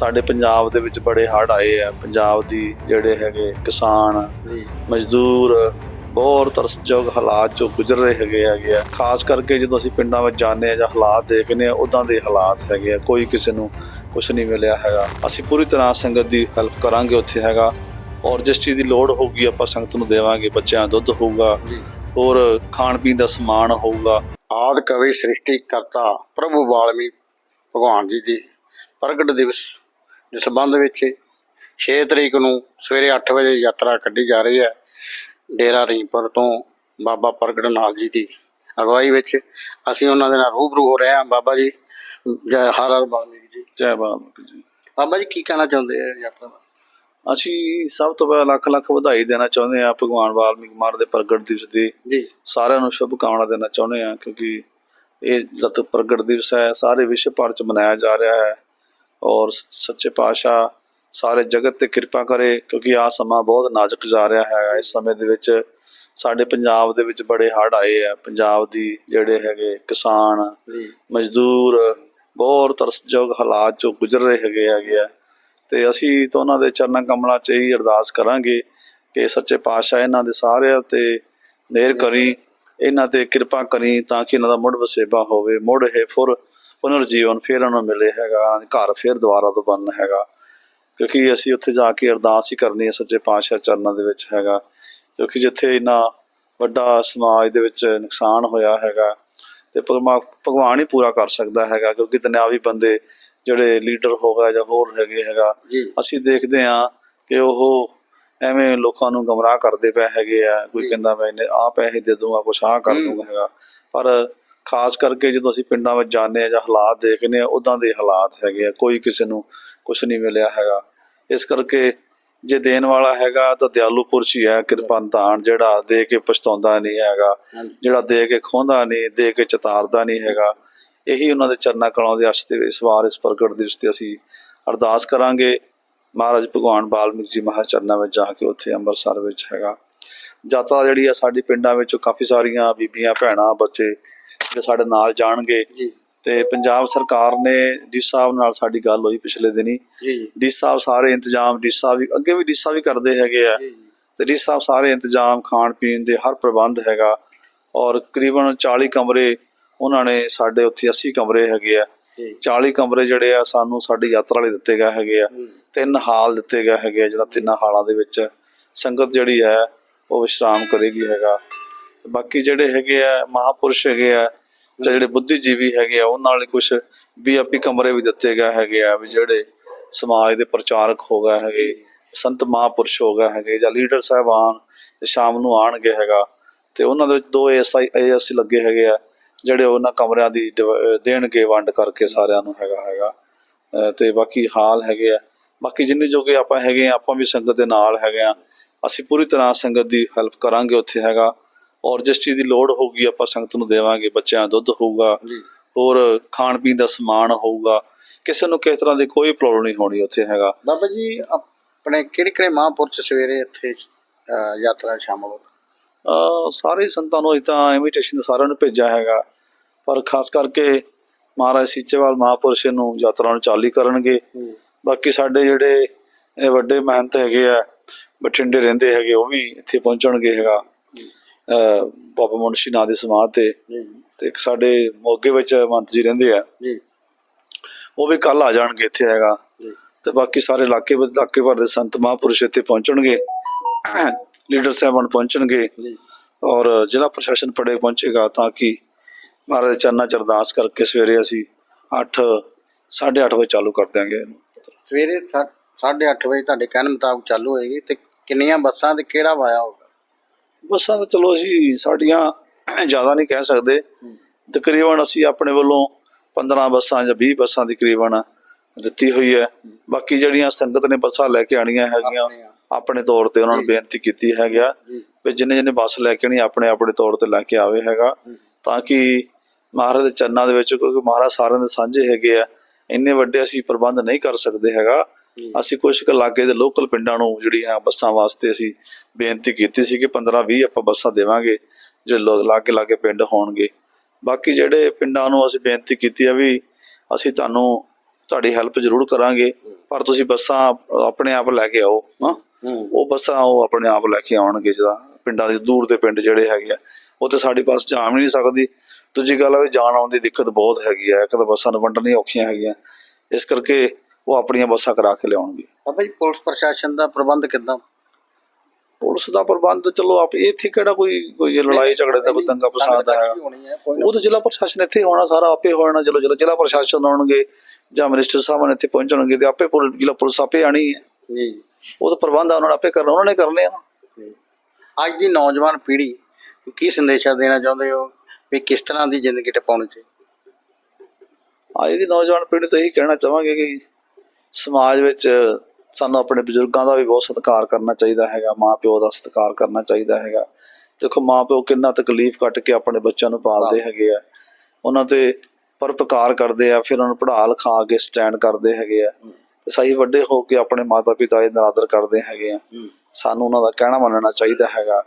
ਸਾਡੇ ਪੰਜਾਬ ਦੇ ਵਿੱਚ ਬੜੇ ਹੜ੍ਹ ਆਏ ਆ। ਪੰਜਾਬ ਦੀ ਜਿਹੜੇ ਹੈਗੇ ਕਿਸਾਨ ਮਜ਼ਦੂਰ ਬਹੁਤ ਤਰਸਯੋਗ ਹਾਲਾਤ ਚੋਂ ਗੁਜ਼ਰ ਰਹੇ ਹੈਗੇ ਹੈਗੇ ਆ। ਖਾਸ ਕਰਕੇ ਜਦੋਂ ਅਸੀਂ ਪਿੰਡਾਂ ਵਿੱਚ ਜਾਂਦੇ ਆ ਜਾਂ ਹਾਲਾਤ ਦੇਖਦੇ ਆ ਉਦਾਂ ਦੇ ਹਾਲਾਤ ਹੈਗੇ ਆ। ਕੋਈ ਕਿਸੇ ਨੂੰ ਕੁਝ ਨਹੀਂ ਮਿਲਿਆ ਹੈਗਾ। ਅਸੀਂ ਪੂਰੀ ਤਰ੍ਹਾਂ ਸੰਗਤ ਦੀ ਹੈਲਪ ਕਰਾਂਗੇ ਉੱਥੇ ਹੈਗਾ। ਔਰ ਜਿਸ ਚੀਜ਼ ਦੀ ਲੋੜ ਹੋਊਗੀ ਆਪਾਂ ਸੰਗਤ ਨੂੰ ਦੇਵਾਂਗੇ ਬੱਚਿਆਂ ਦੁੱਧ ਹੋਊਗਾ। ਹੋਰ ਖਾਣ ਪੀਣ ਦਾ ਸਮਾਨ ਹੋਊਗਾ। ਆਦ ਕਵੀ ਸ੍ਰਿਸ਼ਟੀ ਕਰਤਾ ਪ੍ਰਭੂ ਵਾਲਮੀ ਭਗਵਾਨ ਜੀ ਦੀ ਪ੍ਰਗਟ ਦਿਵਸ ਦੇ ਸੰਬੰਧ ਵਿੱਚ 6 ਤਰੀਕ ਨੂੰ ਸਵੇਰੇ 8 ਵਜੇ ਯਾਤਰਾ ਕੱਢੀ ਜਾ ਰਹੀ ਹੈ ਡੇਰਾ ਰੀਪੁਰ ਤੋਂ ਬਾਬਾ ਪ੍ਰਗਟ ਨਾਥ ਜੀ ਦੀ ਅਗਵਾਈ ਵਿੱਚ। ਅਸੀਂ ਉਹਨਾਂ ਦੇ ਨਾਲ ਰੂਬਰੂ ਹੋ ਰਹੇ ਹਾਂ। ਬਾਬਾ ਜੀ ਜੈ ਹਰ ਹਰ ਵਾਲਮੀਕ ਜੀ। ਜੈ ਬਾਬਾ ਜੀ। ਬਾਬਾ ਜੀ ਕੀ ਕਹਿਣਾ ਚਾਹੁੰਦੇ ਆ ਯਾਤਰਾ ਬਾਰੇ? ਅਸੀਂ ਸਭ ਤੋਂ ਪਹਿਲਾਂ ਲੱਖ ਲੱਖ ਵਧਾਈ ਦੇਣਾ ਚਾਹੁੰਦੇ ਹਾਂ ਭਗਵਾਨ ਵਾਲਮੀਕ ਮਾਰ ਦੇ ਪ੍ਰਗਟ ਦਿਵਸ ਦੀ। ਜੀ। ਸਾਰਿਆਂ ਨੂੰ ਸ਼ੁਭ ਕਾਮਨਾ ਦੇਣਾ ਚਾਹੁੰਦੇ ਹਾਂ ਕਿਉਂਕਿ ਇਹ ਜਦ ਪ੍ਰਗਟ ਦਿਵਸ ਹੈ ਸਾਰੇ ਵਿਸ਼ਵ ਭਰ ਚ ਮਨਾਇਆ ਜਾ ਰਿਹਾ ਹੈ। ਔਰ ਸੱਚੇ ਪਾਤਸ਼ਾਹ ਸਾਰੇ ਜਗਤ ਤੇ ਕਿਰਪਾ ਕਰੇ ਕਿਉਂਕਿ ਆ ਸਮਾਂ ਬਹੁਤ ਨਾਜ਼ੁਕ ਜਾ ਰਿਹਾ ਹੈ ਇਸ ਸਮੇਂ ਦੇ ਵਿੱਚ ਸਾਡੇ ਪੰਜਾਬ ਦੇ ਵਿੱਚ ਬੜੇ ਹੜ੍ਹ ਆਏ ਆ। ਪੰਜਾਬ ਦੀ ਜਿਹੜੇ ਹੈਗੇ ਕਿਸਾਨ ਮਜ਼ਦੂਰ ਬਹੁਤ ਤਰਸਯੋਗ ਹਾਲਾਤ ਚੋਂ ਗੁਜ਼ਰ ਰਹੇ ਹੈਗੇ ਹੈਗੇ ਆ। ਤੇ ਅਸੀਂ ਤਾਂ ਉਹਨਾਂ ਦੇ ਚਰਨਾਂ ਕਮਲਾਂ 'ਚ ਹੀ ਅਰਦਾਸ ਕਰਾਂਗੇ ਕਿ ਸੱਚੇ ਪਾਤਸ਼ਾਹ ਇਹਨਾਂ ਦੇ ਸਾਰਿਆਂ ਤੇ ਮਿਹਰ ਕਰੀ ਇਹਨਾਂ ਤੇ ਕਿਰਪਾ ਕਰੀ ਤਾਂ ਕਿ ਇਹਨਾਂ ਦਾ ਮੁੜ ਵਸੇਬਾ ਹੋਵੇ। ਮੁੜ ਇਹ ਫੁਰ ਪੁਨਰ ਜੀਵਨ ਫਿਰ ਇਹਨਾਂ ਨੂੰ ਮਿਲੇ ਹੈਗਾ ਇਹਨਾਂ ਦੇ ਘਰ ਫਿਰ ਦੁਬਾਰਾ ਤੋਂ ਬਣਨ ਹੈਗਾ। ਕਿਉਂਕਿ ਅਸੀਂ ਉੱਥੇ ਜਾ ਕੇ ਅਰਦਾਸ ਹੀ ਕਰਨੀ ਹੈ ਸੱਚੇ ਪਾਤਸ਼ਾਹ ਚਰਨਾਂ ਦੇ ਵਿੱਚ ਹੈਗਾ। ਕਿਉਂਕਿ ਜਿੱਥੇ ਇੰਨਾ ਵੱਡਾ ਸਮਾਜ ਦੇ ਵਿੱਚ ਨੁਕਸਾਨ ਹੋਇਆ ਹੈਗਾ ਤੇ ਭਗਵਾ- ਭਗਵਾਨ ਹੀ ਪੂਰਾ ਕਰ ਸਕਦਾ ਹੈਗਾ। ਕਿਉਂਕਿ ਦੁਨਿਆਵੀ ਬੰਦੇ ਜਿਹੜੇ ਲੀਡਰ ਹੋਗਾ ਜਾਂ ਹੋਰ ਹੈਗੇ ਹੈਗਾ ਅਸੀਂ ਦੇਖਦੇ ਹਾਂ ਕਿ ਉਹ ਐਵੇਂ ਲੋਕਾਂ ਨੂੰ ਗਮਰਾਹ ਕਰਦੇ ਪਏ ਹੈਗੇ ਆ। ਕੋਈ। ਕਹਿੰਦਾ ਮੈਂ ਇਹਨੇ ਆ ਪੈਸੇ ਦੇ ਦੂੰਗਾ ਕੁਛ ਆਹ ਕਰ ਹੂੰ। ਦੂੰਗਾ ਹੈਗਾ। ਪਰ ਖਾਸ ਕਰਕੇ ਜਦੋਂ ਅਸੀਂ ਪਿੰਡਾਂ ਵਿੱਚ ਜਾਂਦੇ ਆ ਜਾਂ ਹਾਲਾਤ ਦੇਖਦੇ ਆ ਉਦਾਂ ਦੇ ਹਾਲਾਤ ਹੈਗੇ ਆ ਕੋਈ ਕਿਸੇ ਨੂੰ ਕੁਛ ਨਹੀਂ ਮਿਲਿਆ ਹੈਗਾ। ਇਸ ਕਰਕੇ ਜੇ ਦੇਣ ਵਾਲਾ ਹੈਗਾ ਤਾਂ ਦਿਆਲੂ ਪੁਰਸ਼ ਹੀ ਹੈ ਕਿਰਪਾਨਤਾਨ ਜਿਹੜਾ ਦੇ ਕੇ ਪਛਤਾਉਂਦਾ ਨਹੀਂ ਹੈਗਾ ਜਿਹੜਾ ਦੇ ਕੇ ਖੋਂਦਾ ਨਹੀਂ ਦੇ ਕੇ ਚਤਾਰਦਾ ਨਹੀਂ ਹੈਗਾ ਇਹੀ ਉਹਨਾਂ ਦੇ ਚਰਨਾਂ ਕਲਾਂ ਦੇ ਅਸ਼ ਤੇ ਇਸ ਵਾਰ ਇਸ ਪ੍ਰਗਟ ਦਿਵਸ ਤੇ ਅਸੀਂ ਅਰਦਾਸ ਕਰਾਂਗੇ। ਮਹਾਰਾਜ ਭਗਵਾਨ ਬਾਲਮੀਕ ਜੀ ਮਹਾਚਰਨਾਂ ਵਿੱਚ ਜਾ ਕੇ ਉੱਥੇ ਅੰਮ੍ਰਿਤਸਰ ਵਿੱਚ ਹੈਗਾ। ਯਾਤਰਾ ਜਿਹੜੀ ਆ ਸਾਡੀ ਪਿੰਡਾਂ ਵਿੱਚੋਂ ਕਾਫੀ ਸਾਰੀਆਂ ਬੀਬੀਆਂ ਭੈਣਾਂ ਬੱਚੇ ਜਿਹੜੇ ਸਾਡੇ ਨਾਲ ਜਾਣਗੇ। ਤੇ ਪੰਜਾਬ ਸਰਕਾਰ ਨੇ ਡੀ ਸਾਹਿਬ ਨਾਲ ਸਾਡੀ ਗੱਲ ਹੋਈ ਪਿਛਲੇ ਦਿਨੀ। ਡੀ ਸਾਹਿਬ ਸਾਰੇ ਇੰਤਜ਼ਾਮ ਡੀ ਸਾਹਿਬ ਵੀ ਅੱਗੇ ਵੀ ਡੀ ਸਾਹਿਬ ਵੀ ਕਰਦੇ ਹੈਗੇ ਆ। ਤੇ ਡੀ ਸਾਹਿਬ ਸਾਰੇ ਇੰਤਜ਼ਾਮ ਖਾਣ ਪੀਣ ਦੇ ਹਰ ਪ੍ਰਬੰਧ ਹੈਗਾ। ਔਰ ਤਕਰੀਬਨ 40 ਕਮਰੇ ਉਹਨਾਂ ਨੇ ਸਾਡੇ ਉੱਥੇ 80 ਕਮਰੇ ਹੈਗੇ ਆ। ਜੀ। 40 ਕਮਰੇ ਜਿਹੜੇ ਆ ਸਾਨੂੰ ਸਾਡੀ ਯਾਤਰਾ ਲਈ ਦਿੱਤੇ ਗਏ ਹੈਗੇ ਆ। ਤਿੰਨ ਹਾਲ ਦਿੱਤੇ ਗਏ ਹੈਗੇ ਆ ਜਿਹੜਾ ਤਿੰਨਾਂ ਹਾਲਾਂ ਦੇ ਵਿੱਚ ਸੰਗਤ ਜਿਹੜੀ ਹੈ ਉਹ ਵਿਸ਼ਰਾਮ ਕਰੇਗੀ ਹੈਗਾ। ਬਾਕੀ ਜਿਹੜੇ ਹੈਗੇ ਆ ਮਹਾਪੁਰਸ਼ ਹੈਗੇ ਆ ਜਾਂ ਜਿਹੜੇ ਬੁੱਧੀਜੀਵੀ ਹੈਗੇ ਆ, ਉਹਨਾਂ ਲਈ ਕੁਝ ਵੀਆਈਪੀ ਕਮਰੇ ਵੀ ਦਿੱਤੇ ਗਏ ਹੈਗੇ ਆ ਵੀ ਜਿਹੜੇ ਸਮਾਜ ਦੇ ਪ੍ਰਚਾਰਕ ਹੋ ਗਏ ਹੈਗੇ, ਸੰਤ ਮਹਾਪੁਰਸ਼ ਹੋ ਗਏ ਹੈਗੇ ਜਾਂ ਲੀਡਰ ਸਾਹਿਬਾਨ ਤੇ ਸ਼ਾਮ ਨੂੰ ਆਣਗੇ ਹੈਗਾ ਤੇ ਉਹਨਾਂ ਦੇ ਵਿੱਚ ਦੋ ਐਸਆਈ ਐਸ ਲੱਗੇ ਹੈਗੇ ਆ, ਜਿਹੜੇ ਉਹਨਾਂ ਕਮਰਿਆਂ ਦੀ ਡਿਵ- ਦੇਣਗੇ ਵੰਡ ਕਰਕੇ ਸਾਰਿਆਂ ਨੂੰ ਹੈਗਾ ਹੈਗਾ। ਅਹ ਤੇ ਬਾਕੀ ਹਾਲ ਹੈਗੇ ਆ। ਬਾਕੀ ਜਿੰਨੇ ਜੋਗੇ ਆਪਾਂ ਹੈਗੇ ਆ, ਆਪਾਂ ਵੀ ਸੰਗਤ ਦੇ ਨਾਲ ਹੈਗੇ ਆ। ਅਸੀਂ ਪੂਰੀ ਤਰ੍ਹਾਂ ਸੰਗਤ ਦੀ ਹੈਲਪ ਕਰਾਂਗੇ ਉੱਥੇ ਹੈਗਾ। ਔਰ ਜਿਸ ਚੀਜ਼ ਦੀ ਲੋੜ ਹੋਊਗੀ ਆਪਾਂ ਸੰਗਤ ਨੂੰ ਦੇਵਾਂਗੇ ਬੱਚਿਆਂ ਦਾ ਦੁੱਧ ਹੋਊਗਾ ਹੋਰ ਖਾਣ ਪੀਣ ਦਾ ਸਮਾਨ ਹੋਊਗਾ ਕਿਸੇ ਨੂੰ ਕਿਸੇ ਤਰ੍ਹਾਂ ਦੀ ਕੋਈ ਪ੍ਰੋਬਲਮ ਨਹੀਂ ਹੋਣੀ ਉੱਥੇ ਹੈਗਾ। ਬਾਬਾ ਜੀ ਆਪਣੇ ਕਿਹੜੇ ਕਿਹੜੇ ਮਹਾਂਪੁਰਸ਼ ਸਵੇਰੇ ਇੱਥੇ ਯਾਤਰਾ ਸ਼ਾਮਲ ਹੋ ਸਾਰੇ ਸੰਤਾਂ ਨੂੰ ਤਾਂ ਇਨਵੀਟੇਸ਼ਨ ਸਾਰਿਆਂ ਨੂੰ ਭੇਜਿਆ ਹੈਗਾ। ਪਰ ਖਾਸ ਕਰਕੇ ਮਹਾਰਾਜ ਸੀਚੇਵਾਲ ਮਹਾਪੁਰਸ਼ ਨੂੰ ਯਾਤਰਾ ਨੂੰ ਚਾਲੀ ਕਰਨਗੇ। ਬਾਕੀ ਸਾਡੇ ਜਿਹੜੇ ਵੱਡੇ ਮਹੰਤ ਹੈਗੇ ਆ ਬਠਿੰਡੇ ਰਹਿੰਦੇ ਹੈਗੇ ਉਹ ਵੀ ਇੱਥੇ ਪਹੁੰਚਣਗੇ ਹੈਗਾ। ਬਾਬਾ ਮੁਨਸ਼ੀ ਨਾਂ ਦੇ ਸਮਾਧ ਤੇ ਤੇ ਇੱਕ ਸਾਡੇ ਮੋਗੇ ਵਿੱਚ ਮੰਤ ਜੀ ਰਹਿੰਦੇ ਆ। ਉਹ ਵੀ ਕੱਲ ਆ ਜਾਣਗੇ ਇੱਥੇ ਹੈਗਾ। ਤੇ ਬਾਕੀ ਸਾਰੇ ਇਲਾਕੇ ਇਲਾਕੇ ਭਰ ਦੇ ਸੰਤ ਮਹਾਪੁਰਸ਼ ਇੱਥੇ ਪਹੁੰਚਣਗੇ। ਲੀਡਰ ਸਾਹਿਬਾਨ ਪਹੁੰਚਣਗੇ ਔਰ ਜ਼ਿਲ੍ਹਾ ਪ੍ਰਸ਼ਾਸਨ ਪੜੇ ਪਹੁੰਚੇਗਾ ਤਾਂ ਕਿ ਮਹਾਰਾਜ ਚਰਨਾਂ ਚ ਅਰਦਾਸ ਕਰਕੇ ਸਵੇਰੇ ਅਸੀਂ 8 8:30 ਵਜੇ ਚਾਲੂ ਕਰ ਦਿਆਂਗੇ ਸਵੇਰੇ 8:30 ਵਜੇ ਤੁਹਾਡੇ ਕਹਿਣ ਮੁਤਾਬਕ ਚਾਲੂ ਹੋਏਗੀ। ਤੇ ਕਿੰਨੀਆਂ ਬੱਸਾਂ ਤੇ ਕਿਹੜਾ ਵਾਇਆ ਹੋਗਾ ਬੱਸਾਂ ਤਾਂ ਚਲੋ ਅਸੀਂ ਸਾਡੀਆਂ ਜ਼ਿਆਦਾ ਨਹੀਂ ਕਹਿ ਸਕਦੇ ਤਕਰੀਬਨ ਅਸੀਂ ਆਪਣੇ ਵੱਲੋਂ 15 ਬੱਸਾਂ ਜਾਂ 20 ਬੱਸਾਂ ਦੀ ਤਕਰੀਬਨ ਦਿੱਤੀ ਹੋਈ ਹੈ ਬਾਕੀ ਜਿਹੜੀਆਂ ਸੰਗਤ ਨੇ ਬੱਸਾਂ ਲੈ ਕੇ ਆਣੀਆਂ ਹੈਗੀਆਂ ਆਪਣੇ ਆ। ਤੌਰ ਤੇ ਉਹਨਾਂ ਨੂੰ। ਬੇਨਤੀ ਕੀਤੀ ਹੈਗਾ ਜੀ ਵੀ ਜਿੰਨੇ ਜਿੰਨੇ ਬੱਸ ਲੈ ਕੇ ਆਣੀ ਆਪਣੇ ਆਪਣੇ ਤੌਰ ਤੇ ਲੈ ਕੇ ਆਵੇ ਹੈਗਾ। ਤਾਂ ਕਿ ਮਹਾਰਾਜ ਦੇ ਚਰਨਾਂ ਦੇ ਵਿੱਚ ਕਿਉਂਕਿ ਮਹਾਰਾਜ ਸਾਰਿਆਂ ਦੇ ਸਾਂਝੇ ਹੈਗੇ ਆ ਇੰਨੇ ਵੱਡੇ ਅਸੀਂ ਪ੍ਰਬੰਧ ਨਹੀਂ ਕਰ ਸਕਦੇ ਹੈਗਾ। ਅਸੀਂ ਕੁਝ ਕੁ ਇਲਾਕੇ ਦੇ ਲੋਕਲ ਪਿੰਡਾਂ ਨੂੰ ਜਿਹੜੀਆਂ ਬੱਸਾਂ ਵਾਸਤੇ ਅਸੀਂ ਬੇਨਤੀ ਕੀਤੀ ਸੀ ਕਿ 15 20 ਆਪਾਂ ਬੱਸਾਂ ਦੇਵਾਂਗੇ ਜਿਹੜੇ ਲੋਕ ਲਾਗੇ ਲਾਗੇ ਪਿੰਡ ਹੋਣਗੇ। ਬਾਕੀ ਜਿਹੜੇ ਪਿੰਡਾਂ ਨੂੰ ਅਸੀਂ ਬੇਨਤੀ ਕੀਤੀ ਆ ਵੀ ਅਸੀਂ ਤੁਹਾਨੂੰ ਤੁਹਾਡੀ ਹੈਲਪ ਜ਼ਰੂਰ ਕਰਾਂਗੇ ਪਰ ਤੁਸੀਂ ਬੱਸਾਂ ਆਪਣੇ ਆਪ ਲੈ ਕੇ ਆਓ ਹਾਂ। ਹੂੰ। ਉਹ ਬੱਸਾਂ ਉਹ ਆਪਣੇ ਆਪ ਲੈ ਕੇ ਆਉਣਗੇ ਜਿਹਦਾ ਪਿੰਡਾਂ ਦੇ ਦੂਰ ਦੇ ਪਿੰਡ ਜਿਹੜੇ ਹੈਗੇ ਆ ਉੱਥੇ ਸਾਡੀ ਬੱਸ ਜਾ ਵੀ ਨਹੀਂ ਸਕਦੀ। ਦੂਜੀ ਗੱਲ ਹੈ ਵੀ ਜਾਣ ਆਉਣ ਦੀ ਦਿੱਕਤ ਬਹੁਤ ਹੈਗੀ ਆ ਇੱਕ ਤਾਂ ਬੱਸਾਂ ਨੂੰ ਵੰਡਣੀਆਂ ਔਖੀਆਂ ਹੈਗੀਆਂ। ਇਸ ਕਰਕੇ ਉਹ ਆਪਣੀਆਂ ਬੱਸਾਂ ਕਰਾ ਕੇ ਲਿਆਉਣਗੇ। ਬਾਬਾ ਜੀ ਪੁਲਿਸ ਪ੍ਰਸ਼ਾਸਨ ਦਾ ਪ੍ਰਬੰਧ ਕਿੱਦਾਂ? ਪੁਲਿਸ ਦਾ ਪ੍ਰਬੰਧ ਚਲੋ ਆਪ ਇੱਥੇ ਕਿਹੜਾ ਕੋਈ ਕੋਈ ਲੜਾਈ ਝਗੜੇ ਦਾ ਕੋਈ ਦੰਗਾ ਫਸਾਦ ਹੈਗਾ ਉਹ ਤਾਂ ਜ਼ਿਲ੍ਹਾ ਪ੍ਰਸ਼ਾਸਨ ਇੱਥੇ ਹੋਣਾ ਸਾਰਾ ਆਪੇ ਹੋਣਾ ਚਲੋ ਚਲੋ ਜ਼ਿਲ੍ਹਾ ਪ੍ਰਸ਼ਾਸਨ ਆਉਣਗੇ ਜਾਂ ਮਿਨਿਸਟਰ ਸਾਹਿਬ ਨੇ ਇੱਥੇ ਪਹੁੰਚਣਗੇ ਤੇ ਆਪੇ ਪੁਲ- ਜ਼ਿਲ੍ਹਾ ਪੁਲਿਸ ਆਪੇ ਆਣੀ ਹੈ। ਜੀ। ਉਹ ਤਾਂ ਪ੍ਰਬੰਧ ਉਹਨਾਂ ਆਪੇ ਕਰਨਾ ਉਹਨਾਂ ਨੇ ਕਰਨੇ ਆ ਅੱਜ ਦੀ ਨੌਜਵਾਨ ਪੀੜ੍ਹੀ ਕੀ ਸੰਦੇਸ਼ਾ ਦੇਣਾ ਚਾਹੁੰਦੇ ਹੋ ਵੀ ਕਿਸ ਤਰ੍ਹਾਂ ਦੀ ਜ਼ਿੰਦਗੀ ਟਪਾਉਣੀ ਚਾਹੀਦੀ? ਅੱਜ ਦੀ ਨੌਜਵਾਨ ਪੀੜ੍ਹੀ ਤੋਂ ਇਹੀ ਕਹਿਣਾ ਚਾਹਾਂਗੇ ਕਿ ਸਮਾਜ ਵਿੱਚ ਸਾਨੂੰ ਆਪਣੇ ਬਜ਼ੁਰਗਾਂ ਦਾ ਵੀ ਬਹੁਤ ਸਤਿਕਾਰ ਕਰਨਾ ਚਾਹੀਦਾ ਹੈਗਾ ਮਾਂ ਪਿਓ ਦਾ ਸਤਿਕਾਰ ਕਰਨਾ ਚਾਹੀਦਾ ਹੈਗਾ। ਦੇਖੋ ਮਾਂ ਪਿਓ ਕਿੰਨਾ ਤਕਲੀਫ ਕੱਟ ਕੇ ਆਪਣੇ ਬੱਚਿਆਂ ਨੂੰ ਪਾਲਦੇ ਹੈਗੇ ਆ। ਉਹਨਾਂ ਤੇ ਪਰਪਕਾਰ ਕਰਦੇ ਆ ਫਿਰ ਉਹਨਾਂ ਨੂੰ ਪੜ੍ਹਾ ਲਿਖਾ ਕੇ ਸਟੈਂਡ ਕਰਦੇ ਹੈਗੇ ਆ। ਤੇ ਸਹੀ ਵੱਡੇ ਹੋ ਕੇ ਆਪਣੇ ਮਾਤਾ ਪਿਤਾ ਦਾ ਆਦਰ ਕਰਦੇ ਹੈਗੇ ਆ। ਸਾਨੂੰ ਉਹਨਾਂ ਦਾ ਕਹਿਣਾ ਮੰਨਣਾ ਚਾਹੀਦਾ ਹੈਗਾ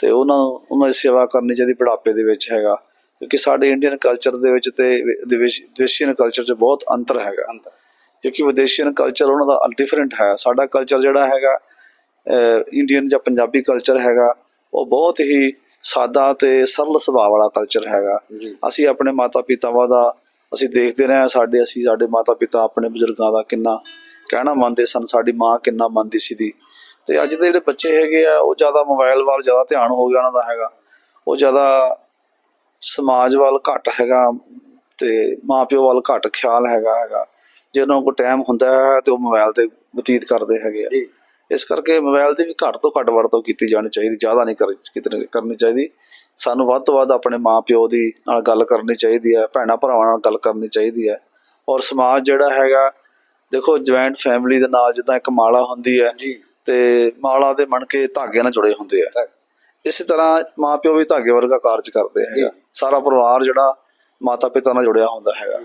ਤੇ ਉਹਨਾਂ ਨੂੰ ਉਹਨਾਂ ਦੀ ਸੇਵਾ ਕਰਨੀ ਚਾਹੀਦੀ ਬੁਢਾਪੇ ਦੇ ਵਿੱਚ ਹੈਗਾ। ਕਿਉਂਕਿ ਸਾਡੇ ਇੰਡੀਅਨ ਕਲਚਰ ਦੇ ਵਿੱਚ ਤੇ ਵਿਦੇਸ਼ੀਅਨ ਕਲਚਰ 'ਚ ਬਹੁਤ ਅੰਤਰ ਹੈਗਾ। ਕਿਉਂਕਿ ਵਿਦੇਸ਼ੀਅਨ ਕਲਚਰ ਉਹਨਾਂ ਦਾ ਡਿਫਰੈਂਟ ਹੈ। ਸਾਡਾ ਕਲਚਰ ਜਿਹੜਾ ਹੈਗਾ ਇੰਡੀਅਨ ਜਾਂ ਪੰਜਾਬੀ ਕਲਚਰ ਹੈਗਾ ਉਹ ਬਹੁਤ ਹੀ ਸਾਦਾ ਤੇ ਸਰਲ ਸੁਭਾਅ ਵਾਲਾ ਕਲਚਰ ਹੈਗਾ। ਅਸੀਂ ਆਪਣੇ ਮਾਤਾ ਪਿਤਾਵਾਂ ਦਾ ਅਸੀਂ ਦੇਖਦੇ ਰਹੇ ਸਾਡੇ ਅਸੀਂ ਸਾਡੇ ਮਾਤਾ ਪਿਤਾ ਆਪਣੇ ਬਜ਼ੁਰਗਾਂ ਦਾ ਕਿੰਨਾ ਕਹਿਣਾ ਮੰਨਦੇ ਸਨ ਸਾਡੀ ਮਾਂ ਕਿੰਨਾ ਮੰਨਦੀ ਸੀ ਦੀ ਤੇ ਅੱਜ ਦੇ ਜਿਹੜੇ ਬੱਚੇ ਹੈਗੇ ਆ ਉਹ ਜ਼ਿਆਦਾ ਮੋਬਾਈਲ ਵੱਲ ਜ਼ਿਆਦਾ ਧਿਆਨ ਹੋ ਗਿਆ ਉਹਨਾਂ ਦਾ ਹੈਗਾ। ਉਹ ਜ਼ਿਆਦਾ ਸਮਾਜ ਵੱਲ ਘੱਟ ਹੈਗਾ ਤੇ ਮਾਪਿਓ ਵੱਲ ਘੱਟ ਖਿਆਲ ਹੈਗਾ ਹੈਗਾ। ਜੇ ਉਹਨਾਂ ਕੋਲ ਟਾਈਮ ਹੁੰਦਾ ਹੈ ਤੇ ਉਹ ਮੋਬਾਈਲ ਤੇ ਬਤੀਤ ਕਰਦੇ ਹੈਗੇ ਆ। ਇਸ ਕਰਕੇ ਮੋਬਾਈਲ ਦੀ ਵੀ ਘੱਟ ਤੋਂ ਘੱਟ ਵਰਤੋਂ ਕੀਤੀ ਜਾਣੀ ਚਾਹੀਦੀ ਜ਼ਿਆਦਾ ਨਹੀਂ ਕਰਨੀ ਚਾਹੀਦੀ। ਸਾਨੂੰ ਵੱਧ ਤੋਂ ਵੱਧ ਆਪਣੇ ਮਾਪਿਓ ਦੀ ਨਾਲ ਗੱਲ ਕਰਨੀ ਚਾਹੀਦੀ ਹੈ ਭੈਣਾਂ ਭਰਾਵਾਂ ਨਾਲ ਗੱਲ ਕਰਨੀ ਚਾਹੀਦੀ ਹੈ। ਔਰ ਸਮਾਜ ਜਿਹੜਾ ਹੈਗਾ ਦੇਖੋ ਜੁਆਇੰਟ ਫੈਮਿਲੀ ਦੇ ਨਾਲ ਜਿੱਦਾਂ ਇੱਕ ਮਾਲਾ ਹੁੰਦੀ ਹੈ ਤੇ ਮਾਲਾ ਦੇ ਮਣਕੇ ਧਾਗੇ ਨਾਲ ਜੁੜੇ ਹੁੰਦੇ ਆ। ਇਸੇ ਤਰ੍ਹਾਂ ਮਾਪਿਓ ਵੀ ਧਾਗੇ ਵਰਗਾ ਕਾਰਜ ਕਰਦੇ ਹੈਗਾ। ਸਾਰਾ ਪਰਿਵਾਰ ਜਿਹੜਾ ਮਾਤਾ ਪਿਤਾ ਨਾਲ ਜੁੜਿਆ ਹੁੰਦਾ ਹੈਗਾ।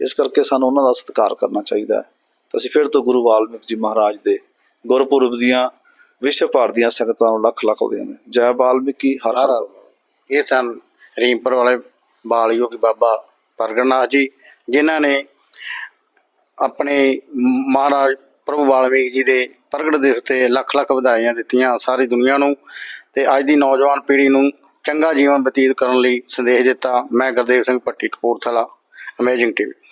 ਇਸ ਕਰਕੇ ਸਾਨੂੰ ਉਹਨਾਂ ਦਾ ਸਤਿਕਾਰ ਕਰਨਾ ਚਾਹੀਦਾ ਹੈ। ਅਸੀਂ ਫਿਰ ਤੋਂ ਗੁਰੂ ਵਾਲਮੀਕ ਜੀ ਮਹਾਰਾਜ ਦੇ ਗੁਰਪੁਰਬ ਦੀਆਂ, ਵਿਸ਼ਵ ਭਰ ਦੀਆਂ ਸੰਗਤਾਂ ਨੂੰ ਲੱਖ ਲੱਖ ਵਧਾਈਆਂ ਨੇ। ਜੈ ਵਾਲਮੀਕੀ, ਹਰ ਹਰ। ਇਹ ਸਨ ਰੀਮਪੁਰ ਵਾਲੇ ਬਾਲਯੋਗੀ ਬਾਬਾ ਪ੍ਰਗਟਨਾਥ ਜੀ, ਜਿਨ੍ਹਾਂ ਨੇ ਆਪਣੇ ਮਹਾਰਾਜ ਪ੍ਰਭੂ ਵਾਲਮੀਕ ਜੀ ਦੇ ਪ੍ਰਗਟ ਦਿਵਸ ਤੇ ਲੱਖ ਲੱਖ ਵਧਾਈਆਂ ਦਿੱਤੀਆਂ ਸਾਰੀ ਦੁਨੀਆ ਨੂੰ। ਤੇ ਅੱਜ ਦੀ ਨੌਜਵਾਨ ਪੀੜ੍ਹੀ ਨੂੰ ਚੰਗਾ ਜੀਵਨ ਬਤੀਤ ਕਰਨ ਲਈ ਸੰਦੇਸ਼ ਦਿੱਤਾ। ਮੈਂ ਗੁਰਦੇਵ ਸਿੰਘ ਭੱਟੀ, ਕਪੂਰਥਲਾ ਅਮੇਜ਼ਿੰਗ ਟੀਵੀ